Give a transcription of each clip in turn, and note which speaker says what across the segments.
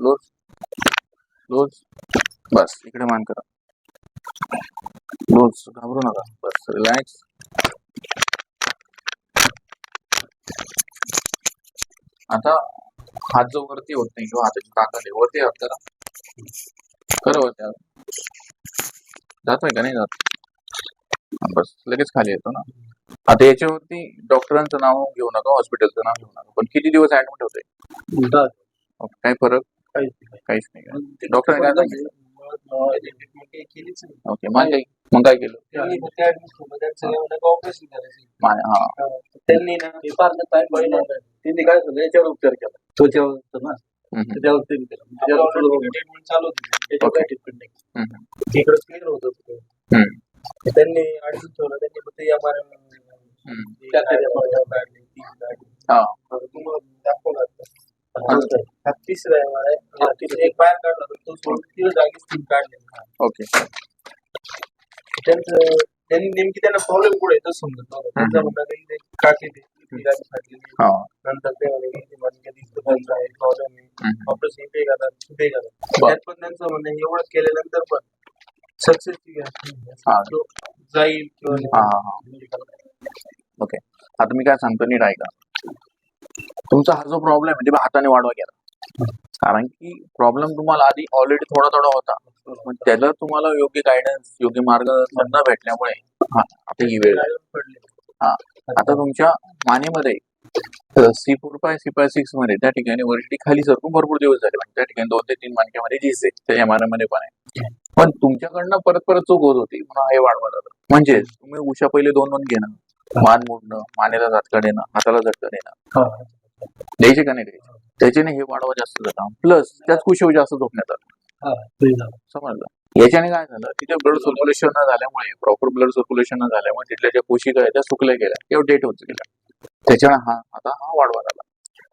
Speaker 1: Loose loose बस इकडे मान करा. लूज घाबरू नका. बस रिलॅक्स आता हात जो वरती होत नाही किंवा हाताची ताकद आहे वरती हात करा करा वरती हात जातोय का नाही जात? बस लगेच खाली येतो ना. आता याच्यावरती डॉक्टरांचं नाव घेऊ नका हॉस्पिटलचं नाव घेऊ नका. पण किती दिवस ऍडमिट होते काय फरक?
Speaker 2: नाही.
Speaker 1: काहीच नाही. का? डॉक्टरने काय सांगितलं
Speaker 2: ट्रीटमेंट केलीच नाही
Speaker 1: ओके मग काय मग काय केलं?
Speaker 2: त्यांनी केलं त्यांचं एवढं करायचं.
Speaker 1: मा- हा.
Speaker 2: त्यांनी ना ते फार पाहिजे त्यांनी काय झालं याच्यावर उपचार केला. त्वचेवर होतं ना
Speaker 1: हम्म,
Speaker 2: त्याच्यावर ते केलं. त्याच्यावर ट्रीटमेंट चालू होती त्याच्यावर काय ट्रीटमेंट नाही.
Speaker 1: हम्म,
Speaker 2: तिकडे क्लिअर होत होतं
Speaker 1: हम्म,
Speaker 2: त्यांनी ऍडमिट ठेवलं. त्यांनी फक्त एम आर
Speaker 1: हम्म.
Speaker 2: काढली
Speaker 1: हा.
Speaker 2: तुम्हाला दाखवलं आता. हा तिसरा आहे एक बाहेर काढला होता, तो सोडून तिथे जागीच तीन काढले
Speaker 1: ओके.
Speaker 2: त्यांचं त्यांनी नेमकी त्यांना प्रॉब्लेम कुठे समजत नव्हतं. त्यांचं म्हणणं काही ते काढली ते ती गाडी फाटली ती.
Speaker 1: हा.
Speaker 2: नंतर ते म्हणे की ते म्हणजे कधी इथं बंद आहे प्रॉब्लेम आहे.
Speaker 1: हम्म.
Speaker 2: ऑपरेशन इथे करा तिथे करा
Speaker 1: बरं.
Speaker 2: त्यात पण त्यांचं म्हणणं आहे, एवढं केल्यानंतर पण सक्सेस
Speaker 1: हा.
Speaker 2: जाईल किंवा
Speaker 1: हा हा हा. ओके. आता मी काय सांगतो नीट ऐका. तुमचा हा जो प्रॉब्लेम आहे ते हाताने वाढवा गेला कारण की प्रॉब्लेम तुम्हाला आधी ऑलरेडी थोडा थोडा होता त्याला तुम्हाला योग्य गायडन्स योग्य मार्गदर्शन न भेटल्यामुळे हा आता ही वेळ आता तुमच्या मानेमध्ये सी फोर पाय सी पाय सिक्समध्ये त्या ठिकाणी वरती खाली सरकून भरपूर दिवस झाले. म्हणजे त्या ठिकाणी दोन ते तीन मानक्यामध्ये झीज आहे. त्या एममध्ये पण आहे. पण तुमच्याकडनं परत परत चूक होत होती. म्हणून हे वाढवत होतं. म्हणजे तुम्ही उशा पहिले दोन दोन घेणं. मान मोडणं मानेला झटका देणं हाताला झटका देणं. द्यायचे का नाही द्यायचे? त्याच्याने हे वाढवा जास्त जातं प्लस त्याच कुशीवर जास्त झोपण्यात आलं. समजलं? याच्याने काय झालं? तिथे ब्लड सर्क्युलेशन न झाल्यामुळे प्रॉपर ब्लड सर्क्युलेशन न झाल्यामुळे तिथल्या ज्या कोशिका आहेत त्या सुकल्या गेल्या. किंवा डेट होत गेल्या. त्याच्याने हा आता हा वाढवा झाला.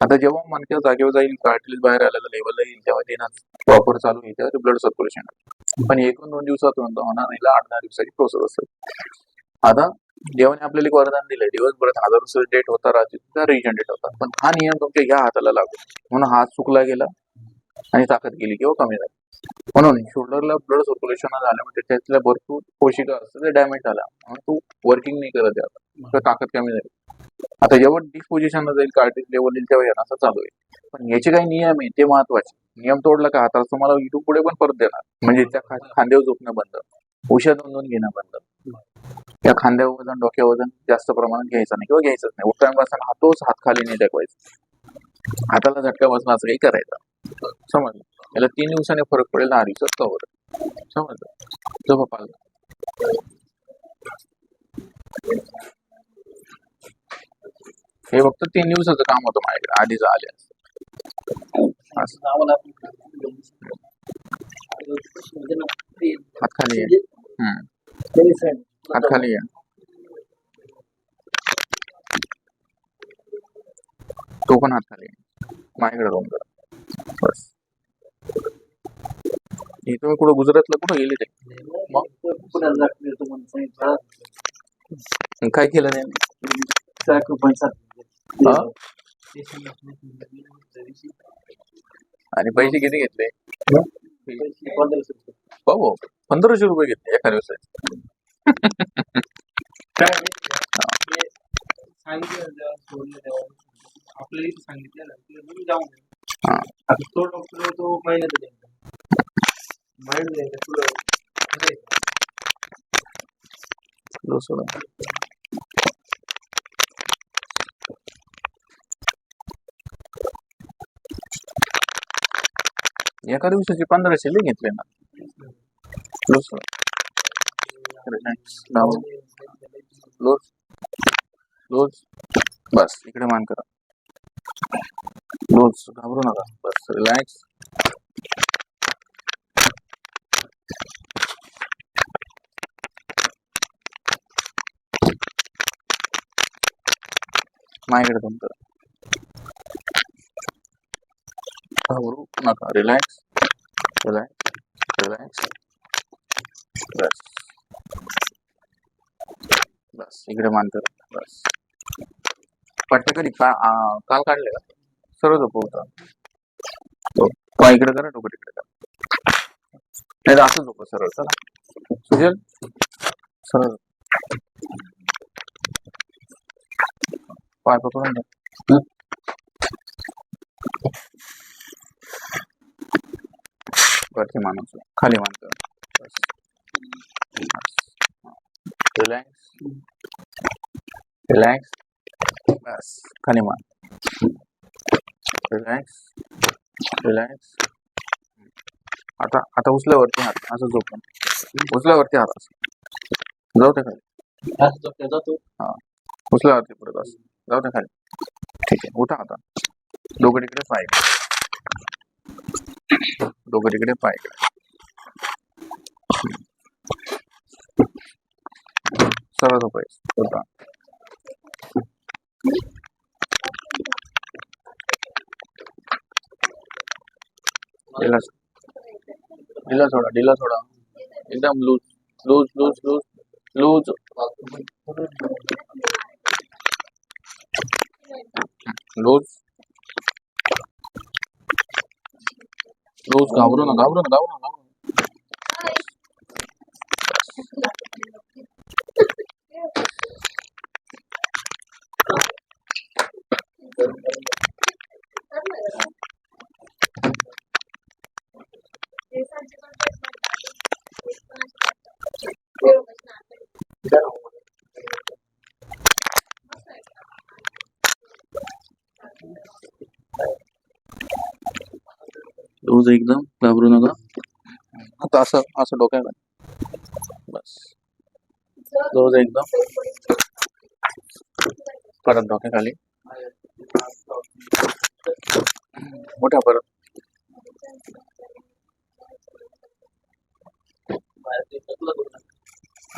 Speaker 1: आता जेव्हा मनक्या जागेवर जाईल कार्टिलेज बाहेर आलेलं लेवल येईल तेव्हा देणं प्रॉपर चालू होईल तेव्हा ब्लड सर्क्युलेशन पण एक दोन दिवसात होणार नाही आठ दहा दिवसाची प्रोसेस असते. आता देवाने आपल्याला एक वरदान दिलं दिवसभरात हजार डेट होता राहते त्या रिजन डेट होता. पण हा नियम तुमच्या ह्या हाताला लागू. म्हणून हात चुकला गेला आणि ताकद गेली किंवा कमी झाली. म्हणून शोल्डरला ब्लड सर्क्युलेशन झाल्यामुळे त्यातल्या भरपूर कोशिका असतात ते डॅमेज झाल्या म्हणून तू वर्किंग नाही करत आहे आता. ताकद कमी झाली. आता जेव्हा डिस्पोजिशन जाईल कार्टिज लेवल येईल तेव्हा येणार असं चालू आहे. पण याचे काही नियम आहे ते महत्त्वाचे. नियम तोडला का तर तुम्हाला युट्यूब पुढे पण परत देणार. म्हणजे त्या खांद्यावर झोपणं बंद. उशा नोंदवून घेणं बंद. या खांद्यावर वजन डोक्यावर वजन जास्त प्रमाणात घ्यायचं नाही किंवा घ्यायचंच नाही. उठताना बसताना हातोच हात खाली नाही टाकवायचा हाताला झटका बसला असं काही करायचं. समजलं? याला तीन दिवसाने फरक पडेल दहा दिवसात कवर समजलं? झोपा हे फक्त तीन दिवसाचं काम होतं माझ्याकडे आधीच आले असं. हात खाली. हम्म. हात खाली आहे तो पण हात खाली माझ्याकडे रोम करा बस. हे तुम्ही कुठं गुजरातला कुठं गेले ते? मग काय केलं? आणि पैसे किती घेतले? पंधराशे रुपये घेतले एका दिवसाचे.
Speaker 2: आपल्याला इथे सांगितलं ना तिथे जाऊन
Speaker 1: हा.
Speaker 2: आता तो डॉक्टर तो महिन्यात पुढं
Speaker 1: एका दिवसाचे पंधराशे लय घेतले ना दुसरं. डाऊन. बस इकडे मान करा क्लोज घाबरू नका बस रिलॅक्स माझ्याकडे तुमचं घाबरू नका रिलॅक्स रिलॅक्स रिलॅक्स बस बस इकडे मानतो बस. पट्टे कधी का काल काढले का? सर्व झोपवता पाय हो, इकडे करा डोकं तिकडे करा. नाही तर असं झोप सरळ चला. सुजल? सरळ पाय पकडून घ्या वरती माणूस खाली मानतो बस रिलॅक्स. रिलॅक्स. बस. खाली मान रिलॅक्स. रिलॅक्स. आता आता उचल्यावरती हात असं झोपून उचल्यावरती हात असं. जाऊ दे खाली.
Speaker 2: जातो.
Speaker 1: उचल्यावरती परत असं. जाऊ दे खाली. ठीक आहे उठा आता. डोकं तिकडे पाय. तिकडे पाय. इकडे. सरळ झोपायचं उठा ढिला ढिला सोडा ढिला सोडा एकदम loose loose loose loose loose loose loose घाबरू नका घाबरू नका घाबरू नका लूज एकदम। घाबरू नका आता असं असं डोक्याला बस। लूज एकदम। परत डोक्याखाली मोठ्या परत।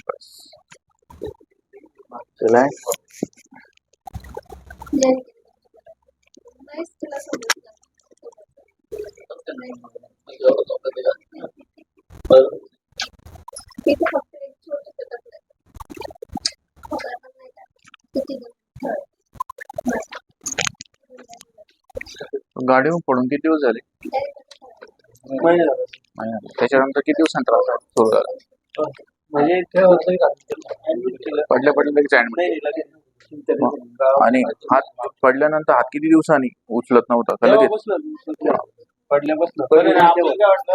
Speaker 1: बस। गाडीवर पडून किती दिवस झाले. त्याच्यानंतर किती दिवसांत त्रास सुरू झाला. पडल्या पडल्या लगेच ऍडमिट आणि हात पडल्यानंतर हात किती दिवसांनी उचलत नव्हता? का लगेच?
Speaker 2: तेव्हापासून पडल्यापासून.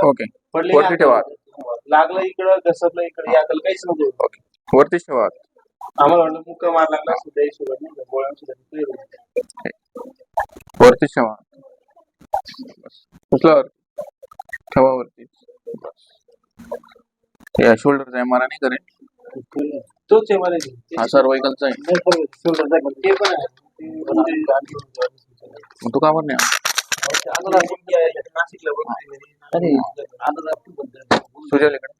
Speaker 1: ओके.
Speaker 2: पडले
Speaker 1: वरती ठेवा.
Speaker 2: लागलं इकडं घसरलं इकडे याकल काहीच नव्हतं
Speaker 1: ओके ठेवा हात.
Speaker 2: आम्हाला वाटलं मुक्का मार लागला सुद्धा गोळ्या clear होत्या.
Speaker 1: वरतीच ठेवा वरती ठेवा वरती. या शोल्डरचा एम आर नाही करेल
Speaker 2: तोच आहे. मला.
Speaker 1: हा सर्वायकलचा आहे.
Speaker 2: ते पण आहे. ते
Speaker 1: का बरं नाही?
Speaker 2: आहे, नाशिकला बघ.
Speaker 1: अरे. सुजल इकडे